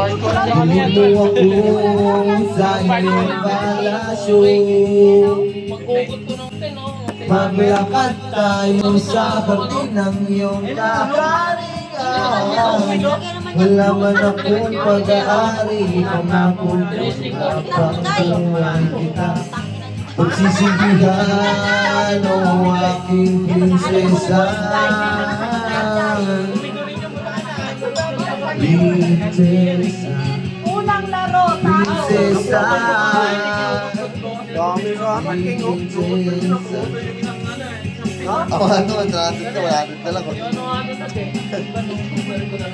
Ako sa iyong palasyo Maglakad tayo sa hardin ng iyong kaharian Wala man akong pag-aari Pangakong kapagpunan kita Pagsisilbihan o aking prinsesa Prinsesa Unang laro, tao. Prinsesa Dami ka, king of Ako ano, natin ka, wala natin talaga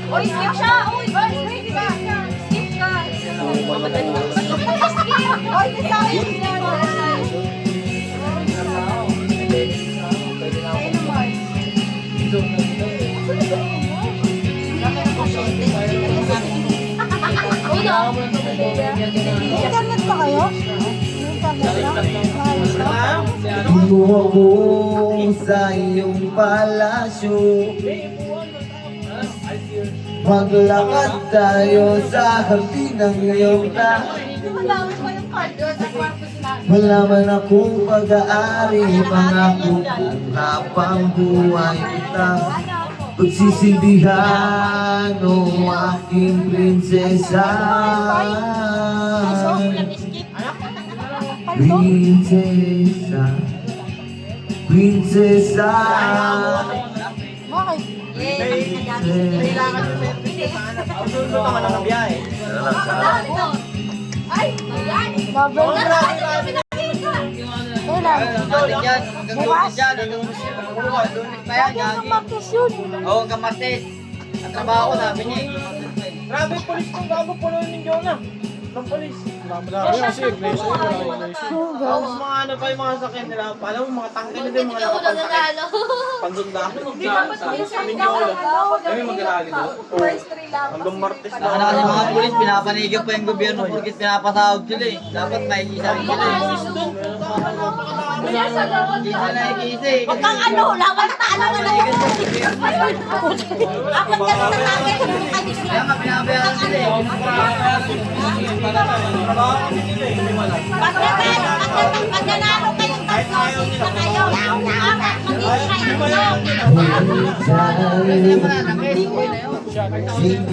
Uy, skip siya! Uy, boy, skip ka! Skip ka! Skip! Uy, di sa akin! Mo sa iyong palasyo. Maglakad tayo sa hardin ng iyong tayo Wala ko yung card doon sa kwarto sila. Wala man akong pag-aari Pangako habang buhay kita. Pagsisilbihan o aking prinsesa. Prinsesa Prinsesa Bakit? Susunod naman ang biyahe. Ay! Babel na! Kailan? Natin yan, hanggang Bukas? lunes yan, hanggang bukas, lunes pa yan, Lagi ng gagi. Martes yun. Oo. Ang trabaho namin eh. Grabe, polis ko, gago puno ng Jonah. Ng polis. Marami kasi, iglesia, iglesia. Tapos mga ano pa yung mga sakyan nila, alam mo, mga tangke na din, mga nakapagtakit. Pandundahan. Kami mag-alali doon. First three lang. Hanggang martes na. Saka na kasi mga pulis, pinapanigaw pa yung gobyerno. Higit pinapasahod sila eh. Dapat may isa rin sila eh. Eh. Huwag kang ano, lawan na ano na lang. Apat ka na tatagay sa mga kanisa. Kaya nga pinapayaran sila eh. Pag nanalo, pag nanalo, pag nanalo kayong tatlo, sino kayo?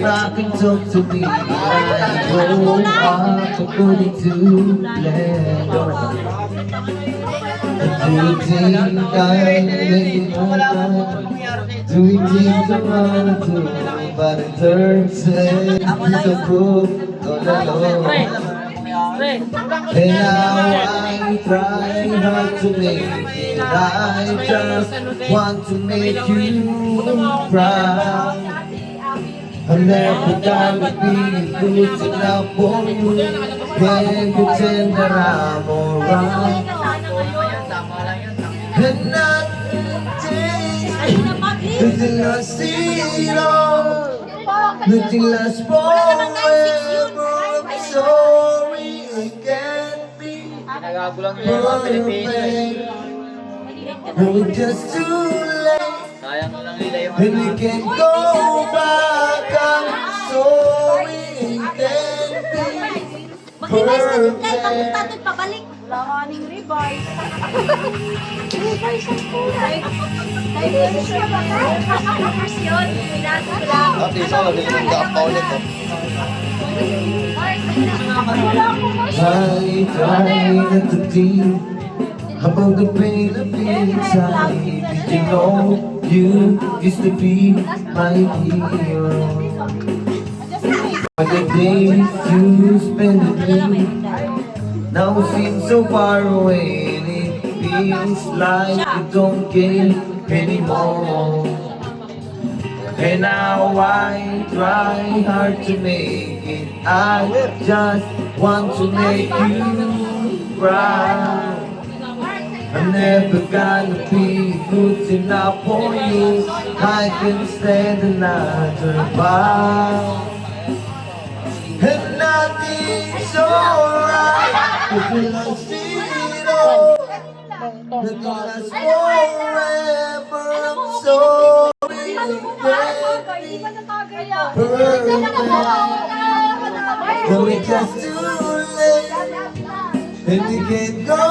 Back and talk to me. I go up according to plan. Do you think I'm making Do you think I'm gonna do? But it turns out it's a book all alone. And now I try hard to. I just want to make you proud. I'm never gonna you. Can't pretend that I'm alright. And nothing, nothing lasts zero. Nothing lasts forever. I'm sorry, it can't be Nagago lang nila yung mga eh. perfect. Just too late. Sayang lang nila yung And we can go back. I'm sorry, it can't be din kayo, papunta doon, pabalik. Lakaning revise. Revise ang kulay. Siya ba ka? Lang. Ate, isa lang din yung ulit ko. Wala mas. I try not to think about the pain of being inside. Did you know you used to be my hero? But the days you spent with me now seems so far away, and it feels like you don't care anymore. And now I try hard to make it. I just want to make you proud. I'm never gonna be good enough for you. I can stand another bow. And nothing's alright. Cause we lost it all. Nothing lasts forever. I'm ba natagay? No, it's just too late. And we can't go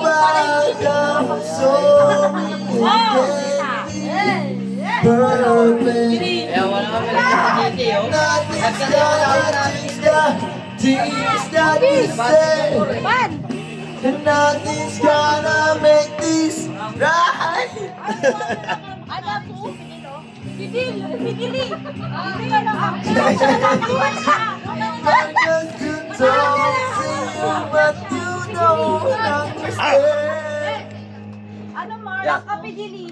back. I'm sorry. Perfect. Oh. Nothing's gonna change the things that we say. And nothing's gonna make this right. Ano po? Bidil! Bidili! Hindi ka na. Ano, Marla? Kapidili.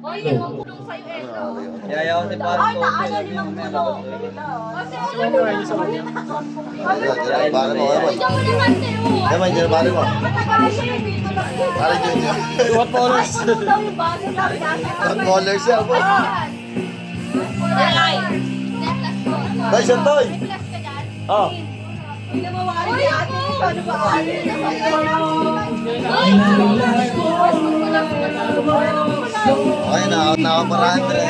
Hoy, limang pulong sa'yo, Ito. Kaya ako si Ay, Pasko. na, ano, limang pulong. Kasi ano, mo, ano mo? Ikaw mo naman, Teo. Naman, dyan, pare mo. Para dyan, dyan. What colors? Ano? Ang colors siya, boy. Kulay. Toy, siya, toy. Oh. Hindi mo makakali ate. Ano ba? Okay, na out na ako para Andre.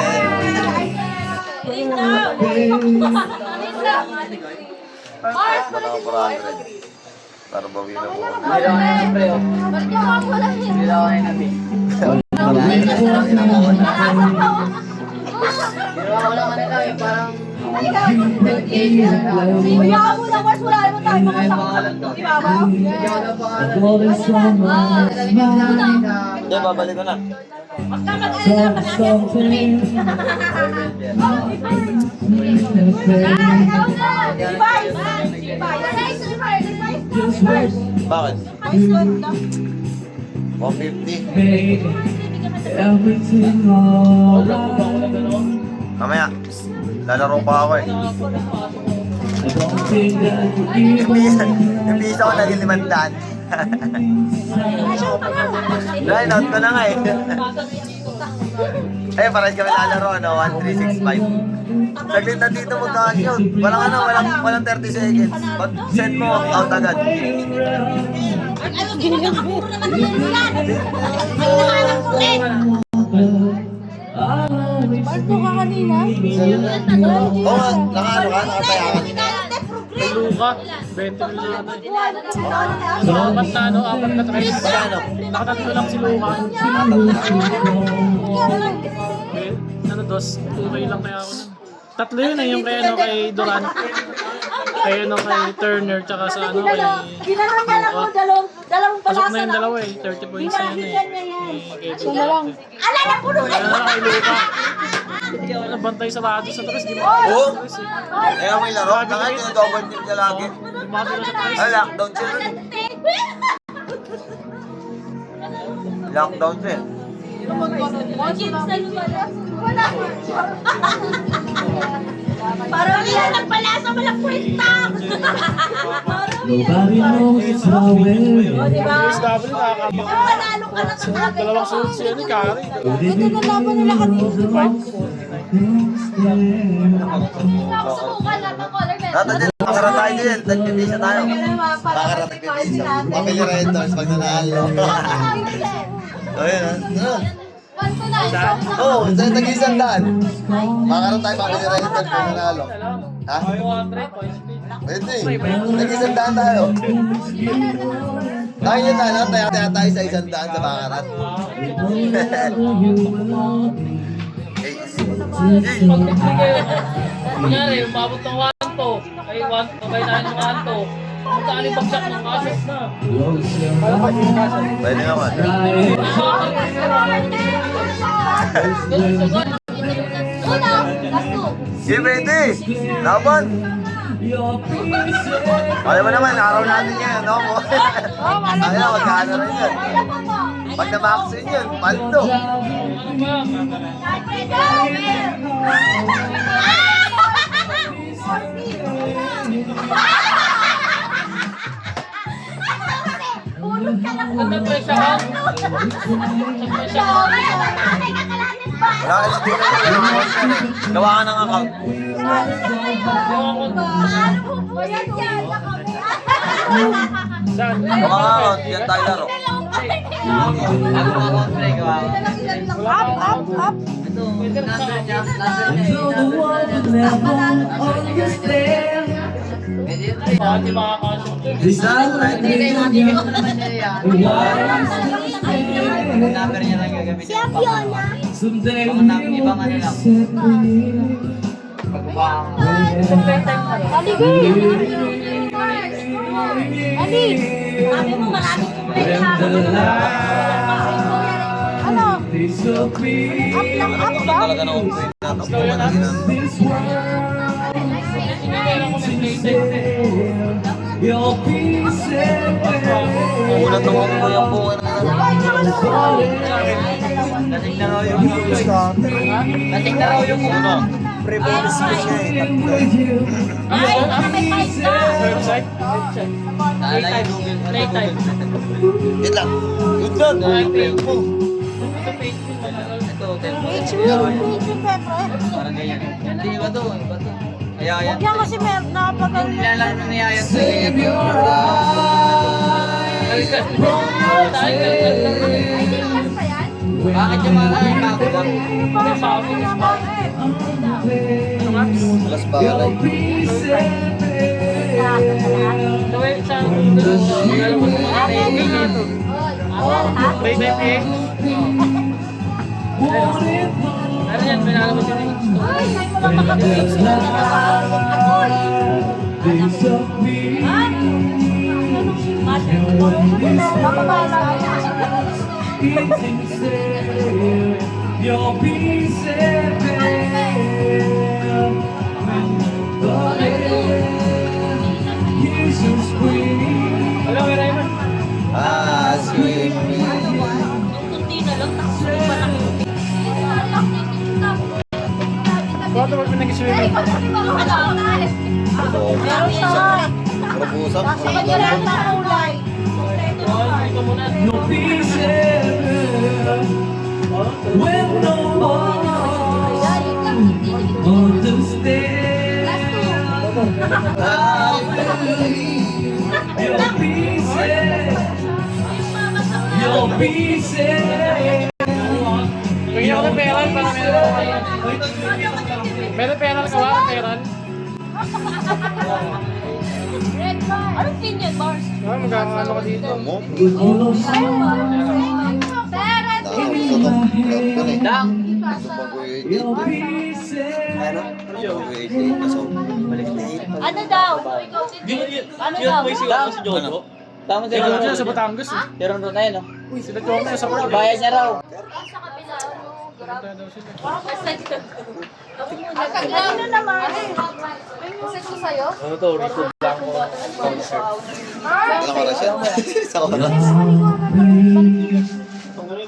Mars, Na ako para Andre. Para bawiin ako. Hindi lang kayo ng pre, oh. Hindi lang kayo ng pre. Ginawa ko lang ano lang, eh, parang... Kuya mo na, Mars, wala naman tayo mga sakta. Di ba ba? Hindi babalik ko na. Mo rin. Revise! Revise! Bakit? Ayos ganda. 150. Mamaya. Lalaro pa ako eh. Yung piso ko naging limandaan. Line out ko na nga eh. Eh, parang kami lalaro, ano, 1365. Saglit na dito mag-count. Walang ano, walang, walang 30 seconds. Pag send mo, out agad. Ano, ginagawa naman nila yan? Ang nahanap ko rin. Barto ka kanina? Oo nga, naka ano ka, nakataya ka. Luka. 20 million. Apat na ano, apat na tres. Magkano? Nakatatlo lang si Luka. Eh, ano dos, 2K lang kaya ako nun. Tatlo yun eh, yung kay ano kay Duran. Kay ano kay Turner, tsaka sa ano kay... Ginahan niya lang ako dalawang, dalawang Pasok palasa na yung dalawa eh, 30 points na yun eh. Ginahigan niya yan. Ni Kevin. Ala na puno na Kaya na kay Luka. Ano, bantay sa rato sa tres, di ba? Oo. Eh. Eh, may laro. Naka, tinadouble team niya lagi. Lumabi na sa tres. Ay, lockdown siya. nun. Lockdown siya. eh. Parang yan ang palasa, walang kwenta. Nobody knows it's our way. O, di ba? SW nakakabang. Panalo ka na sa. Dalawang suit siya ni Kari. Ito na laban nila kanina. Tata din, makara tayo din. Nagpipisa tayo. Makara nagpipisa. Pamili rentals pag nanalo. Ayun, ano? Oo, oh, sa tag-isang daan. Tayo pamili rentals pag nanalo. Ha? Pwede. Tag-isang daan tayo. Tayo, tayo tayo tayo sa isang daan sa bakarat. Eh. Kunyari, umabot ng 1 to. Kay 1 to, kay 9 ng 1 to. Dali bagsak ng kasos na. Pwede naman. Sige, pwede. Laban. Alam mo naman, araw natin yan, no? Ay, na, magkano rin yan. Pag na-maxin yun, paldo. Ka sa dito, wala ka sa dito. Gawa ka ng account. Gawa ka account, yan tayo laro. Up, up, up. Ito, number niya, number niya, You're the one that never understand. Pwede yun, pre. Dati makakasok. Decide like me and you. Why Yung number niya lang gagamitin. Si Abiona. Someday ano lang. set free. Pagkubang. Ali, mo marami kong When the Ano? light open. This world seems stale. Your uno. with you. Ay, may fight na. Website? Google. Playtime. Wait lang. Good God. Ito, hotel mo. Page me, page Pepe. Parang ganyan. Hindi, iba to. Iba to. Kaya yan. Yan kasi may napagaling na. Nilalaro na niya yan. Save your eyes class pa yan? Bakit yung mga bago lang? Alas Gawin sa mo mga navy dito. Playtime PX. want it Ano yan? Pinalabas yun yung store. Ay, may mga makakapits na Akoy. disappear. Eating stale. Your peace and But here's your. Ah. Kunti na lang, tapos may malaki. Bakit mo pinag-swimming? Meron siya. Probusak. Sa kanya lang na muna. Your peace When no one understands. Your and Your and Bigyan ako ng pera para meron ako ngayon. Meron pera ka ba? Pera? Anong pin yun, Bars? Ah, magkakaano ka dito? Good news Dang. Peace and Ano daw? Ano daw? Dang. Jojo. Tama Sila Jojo. dyan sa Batangas eh. Pero doon na yun, no? Sila Jojo sa Port. Bayad niya raw. Sa kabila, ano? Daw sila. Ano naman? Message ko sa'yo? Ano to? Rico Blanco.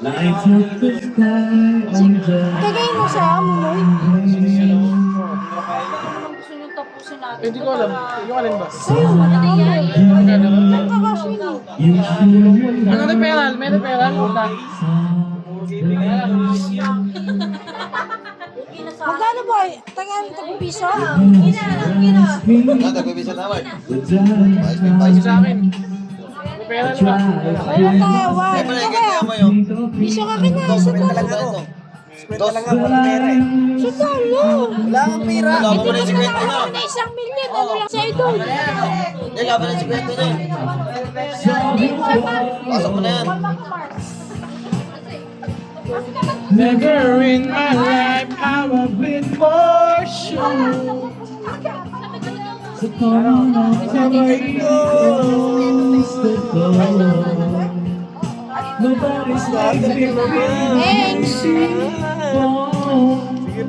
Lights up the sky under Kagay mo siya. Gusto nyo tapusin natin. Eh, Hindi ko alam. Yung alin ba? Sa'yo, ano yan? Nagkakasyon eh. You should Ano na pera? Meron pera? Punta. Magkano ba? Tagal, tagong piso? Ayos sa akin. May pera na ba? Meron tayo, one. Ito kaya? Piso ka kina, isa talo. Isa talo. Wala kang pira. Wala Hindi mo na ka si na Kwento na. na isang milyon. Ano lang sa'yo doon? Hindi, laban na si Kwento na. Pasok mo na yan. Never in my life have I been more sure. Sa taon ng sabay Nobody's like me Thanks. Sige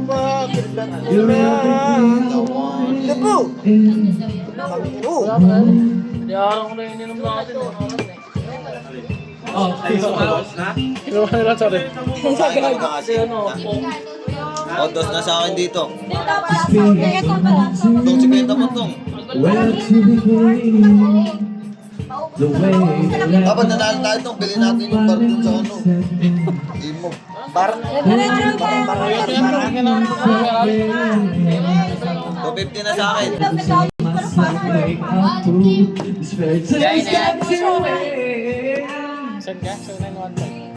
pa, You're everything I want in Hindi araw ko na ininom natin. Oh, Kinuha nila, sorry. Sayang ka kasi. Ano, O, dos na sa akin dito. Kaya ko pala. Tong si Kwento mo tong. Where to begin The way Dapat nanalo tayo tong. Bilhin natin yung bar dun sa ano. Hindi mo. Ko pera. 250 na sa akin. Send ka? Send 915.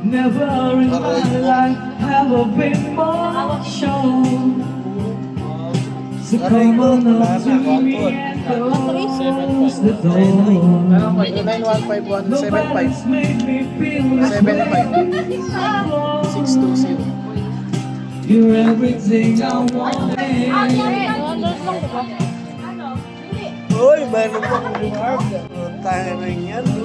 Never in my life have I been more sure You're everything I wanted. Uy, meron pa kong remark. Tayo na yan.